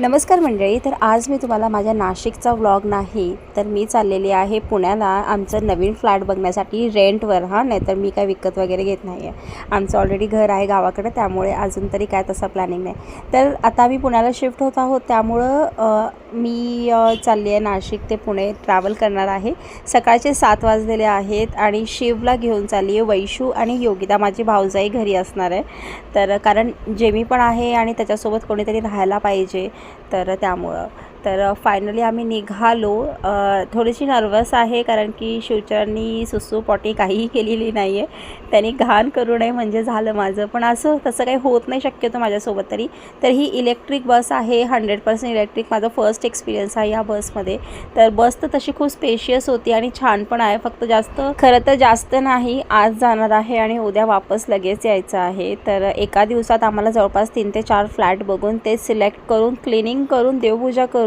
नमस्कार मंडळी तर आज मी तुम्हाला माझ्या नाशिकचा व्लॉग नाही तर मी चाललेली आहे पुण्याला. आमचं नवीन फ्लॅट बघण्यासाठी रेंटवर हां नाहीतर मी काय विकत वगैरे घेत नाही आहे आमचं ऑलरेडी घर आहे गावाकडे त्यामुळे अजून तरी काय तसा प्लॅनिंग नाही. तर आता मी पुण्याला शिफ्ट होत आहोत त्यामुळं मी चालली आहे नाशिक ते पुणे ट्रॅव्हल करणार आहे. सकाळचे सात वाजलेले आहेत आणि शिवला घेऊन चालली आहे वैशू आणि योगिता माझी भाऊजाई घरी असणार आहे. तर कारण जेमी पण आहे आणि त्याच्यासोबत कोणीतरी राहायला पाहिजे तर त्यामुळं तर फायनली आम्ही निघालो. थोडीशी नर्वस आहे कारण की शिवचरांनी सुसू पॉटी काहीही केलेली नाही आहे त्यांनी घाण करू नये म्हणजे झालं माझं. पण असं तसं काही होत नाही शक्यतो माझ्यासोबत तरी. तर ही इलेक्ट्रिक बस आहे. हंड्रेड पर्सेंट इलेक्ट्रिक माझा फर्स्ट एक्सपिरियन्स आहे या बसमध्ये तर बस तर तशी खूप स्पेशियस होती आणि छान पण आहे. फक्त जास्त खरं तर जास्त नाही. आज जाणार आहे आणि उद्या वापस लगेच यायचं आहे. तर एका दिवसात आम्हाला जवळपास तीन ते चार फ्लॅट बघून ते सिलेक्ट करून क्लिनिंग करून देवपूजा करून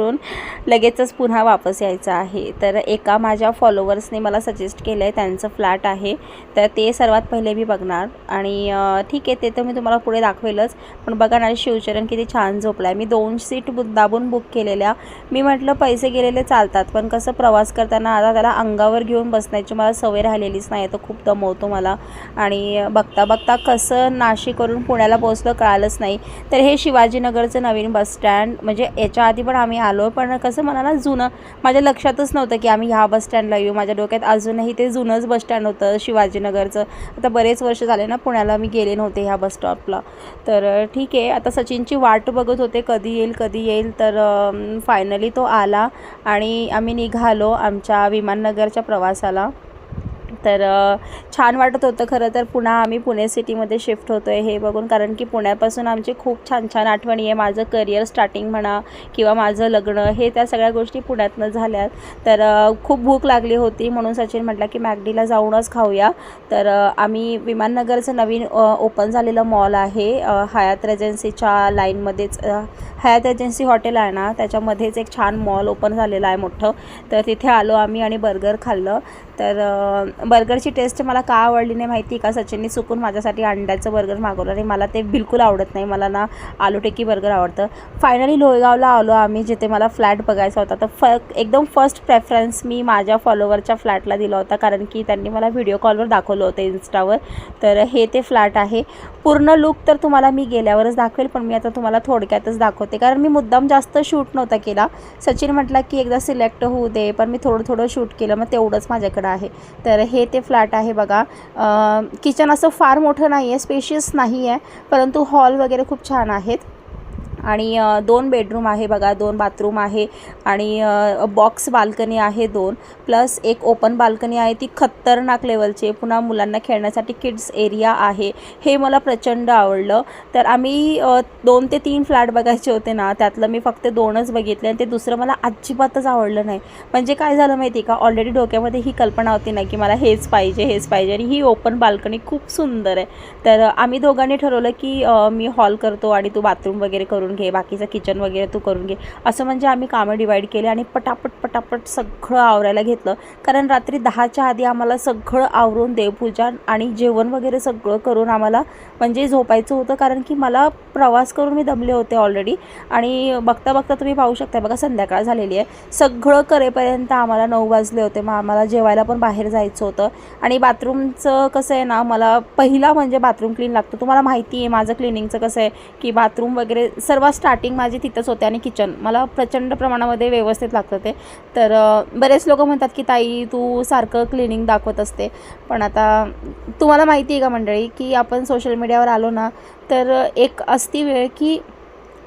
लगेचच पुन्हा वापस यायचं आहे. तर एका माझ्या फॉलोवर्सने मला सजेस्ट केलं आहे त्यांचं फ्लॅट आहे. तर ते सर्वात पहिले मी बघणार. आणि ठीक आहे ते तर मी तुम्हाला पुढे दाखवेलच. पण बघा ना शिवचरण किती छान झोपला आहे मी दोन सीट दाबून बुक केलेल्या. मी म्हटलं पैसे गेलेले चालतात पण कसं प्रवास करताना आता त्याला अंगावर घेऊन बसण्याची मला सवय राहिलेलीच नाही तर खूप दमवतो मला. आणि बघता बघता कसं नाशिकवरून पुण्याला पोहोचलं कळालंच नाही. तर हे शिवाजीनगरचं नवीन बस स्टँड म्हणजे याच्या आधी पण आम्ही आलो पण कसं मला ना जुनं माझ्या लक्षातच नव्हतं की आम्ही ह्या बसस्टँडला येऊ. माझ्या डोक्यात अजूनही ते जुनंच बसस्टँड होतं शिवाजीनगरचं. आता बरेच वर्ष झाले ना पुण्याला मी गेले नव्हते ह्या बस स्टॉपला तर ठीक आहे. आता सचिनची वाट बघत होते कधी येईल कधी येईल. तर फायनली तो आला आणि आम्ही निघालो आमच्या विमाननगरच्या प्रवासाला. तर छान वाटत होतं खरं तर. पुन्हा आम्ही पुणे सिटीमध्ये शिफ्ट होतो आहे हे बघून कारण की पुण्यापासून आमची खूप छान छान आठवणी आहे. माझं करिअर स्टार्टिंग म्हणा किंवा माझं लग्न हे त्या सगळ्या गोष्टी पुण्यातनं झाल्यात. तर खूप भूक लागली होती म्हणून सचिन म्हटलं की मॅगडीला जाऊनच खाऊया. तर आम्ही विमाननगरचं नवीन ओपन झालेलं मॉल आहे. हयात रेजन्सीच्या लाईनमध्येच हयात एजन्सी हॉटेल आहे ना त्याच्यामध्येच एक छान मॉल ओपन झालेलं आहे मोठं. तर तिथे आलो आम्ही आणि बर्गर खाल्लं. तर बर्गरची टेस्ट मला का आवडली नाही माहिती का? सचिनने चुकून माझ्यासाठी अंड्याचं बर्गर मागवलं आणि मला ते बिलकुल आवडत नाही. मला ना आलू टिक्की बर्गर आवडतं. फायनली लोहेगावला आलो आम्ही जिथे मला फ्लॅट बघायचा होता. तर फ एकदम फर्स्ट प्रेफरन्स मी माझ्या फॉलोवरच्या फ्लॅटला दिला होता. कारण की त्यांनी मला व्हिडिओ कॉलवर दाखवलं होतं इन्स्टावर तर हे ते फ्लॅट आहे. पूर्ण लुक तर तुम्हाला मी गेल्यावरच दाखवेल पण मी आता तुम्हाला थोडक्यातच दाखवते. कारण मी मुद्दाम जास्त शूट नव्हता केला. सचिन म्हटला की एकदा सिलेक्ट होऊ दे पण मी थोडं थोडं शूट केलं मग तेवढंच माझ्याकडं आहे. तर हे ते फ्लॅट आहे बघा. किचन असं फार मोठं नाही आहे स्पेशियस नाही आहे परंतु हॉल वगैरे खूप छान आहेत. आणि दोन बेडरूम आहे बघा दोन बाथरूम आहे आणि बॉक्स बाल्कनी आहे दोन. प्लस एक ओपन बाल्कनी आहे ती खतरनाक लेवलची पुन्हा मुलांना खेळण्यासाठी किड्स एरिया आहे. हे मला प्रचंड आवडलं. तर आम्ही दोन ते तीन फ्लॅट बघायचे होते ना त्यातलं मी फक्त दोनच बघितले आणि ते दुसरं मला अजिबातच आवडलं नाही. म्हणजे काय झालं माहिती आहे का? ऑलरेडी डोक्यामध्ये ही कल्पना होती ना की मला हेच पाहिजे हेच पाहिजे आणि ही ओपन बाल्कनी खूप सुंदर आहे. तर आम्ही दोघांनी ठरवलं की मी हॉल करतो आणि तू बाथरूम वगैरे करून घे बाकीचं किचन वगैरे तू करून घे. असं म्हणजे आम्ही कामं डिवाईड केली आणि पटापट पटापट सगळं आवरायला घेतलं. कारण रात्री दहाच्या आधी आम्हाला सगळं आवरून देवपूजा आणि जेवण वगैरे सगळं करून आम्हाला म्हणजे झोपायचं होतं. कारण की मला प्रवास करून मी दमले होते ऑलरेडी आणि बघता बघता तुम्ही पाहू शकता बघा संध्याकाळ झालेली आहे. सगळं करेपर्यंत आम्हाला नऊ वाजले होते. मग आम्हाला जेवायला पण बाहेर जायचं होतं. आणि बाथरूमचं कसं आहे ना मला पहिला म्हणजे बाथरूम क्लीन लागतं. तुम्हाला माहिती आहे माझं क्लिनिंगचं कसं आहे की बाथरूम वगैरे सर्व सर्वात स्टार्टिंग माझी तिथंच होते आणि किचन मला प्रचंड प्रमाणामध्ये व्यवस्थित लागतं ते तर बरेच लोक म्हणतात की ताई तू सारखं क्लिनिंग दाखवत असते. पण आता तुम्हाला माहिती आहे का मंडळी की आपण सोशल मीडियावर आलो ना तर एक असती वेळ की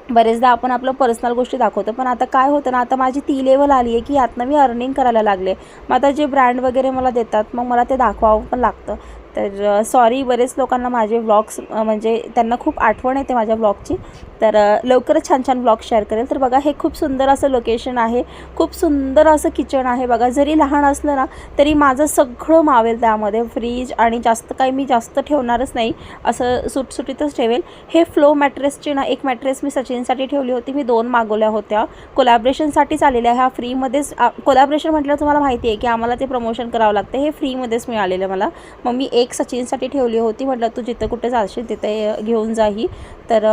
बरेचदा आपण आपलं पर्सनल गोष्टी दाखवतो. पण आता काय होतं ना आता माझी ती लेवल आली आहे की यातनं मी अर्निंग करायला लागले. मग आता जे ब्रँड वगैरे मला देतात मग मला ते दाखवावं पण लागतं. तर सॉरी बरेच लोकांना माझे व्लॉग्स म्हणजे त्यांना खूप आठवण येते माझ्या व्लॉगची तर लवकरच छान छान ब्लॉग शेअर करेल. तर बघा हे खूप सुंदर असं लोकेशन आहे. खूप सुंदर असं किचन आहे. बघा जरी लहान असलं ना तरी माझं सगळं मावेल त्यामध्ये. फ्रीज आणि जास्त काही मी जास्त ठेवणारच नाही. असं सुटसुटीतच ठेवेल. हे फ्लो मॅट्रेसची ना एक मॅट्रेस मी सचिनसाठी ठेवली होती. मी दोन मागवल्या होत्या. कोलॅबरेशनसाठीच आलेल्या ह्या फ्रीमध्येच कोलॅबरेशन म्हटलं तुम्हाला माहिती आहे की आम्हाला ते प्रमोशन करावं लागतं. हे फ्रीमध्येच मिळालेलं मला. मग मी एक सचिनसाठी ठेवली होती. म्हटलं तू जिथं कुठे जाशील तिथे घेऊन जाही तर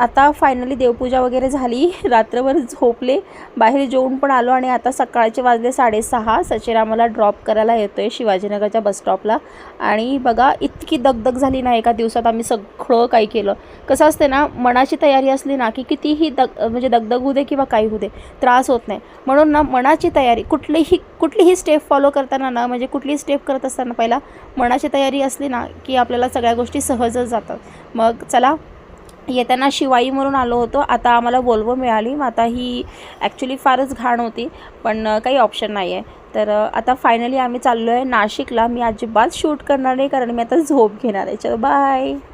आता फायनली देवपूजा वगैरे झाली. रात्रभर झोपले. बाहेर जेवून पण आलो आणि आता सकाळचे वाजले साडेसहा. सचिन आम्हाला ड्रॉप करायला येतो आहे शिवाजीनगरच्या बसस्टॉपला आणि बघा इतकी दगदग झाली ना एका दिवसात आम्ही सगळं काही केलं. कसं असते ना मनाची तयारी असली ना की कितीही दग म्हणजे दगदग होऊ दे किंवा काही होऊ दे त्रास होत नाही. म्हणून ना मनाची तयारी कुठलीही कुठलीही स्टेप फॉलो करताना ना म्हणजे कुठलीही स्टेप करत असताना पहिला मनाची तयारी असली ना की आपल्याला सगळ्या गोष्टी सहजच जातात. मग चला येताना शिवाई म्हणून आलो होतो. आता आम्हाला वोल्वो मिळाली. मग आता ही ॲक्च्युली फारच घाण होती. पण काही ऑप्शन नाही आहे तर आता फायनली आम्ही चाललो आहे नाशिकला. मी अजिबात शूट करणार नाही. कारण मी आता झोप घेणार आहे. चलो बाय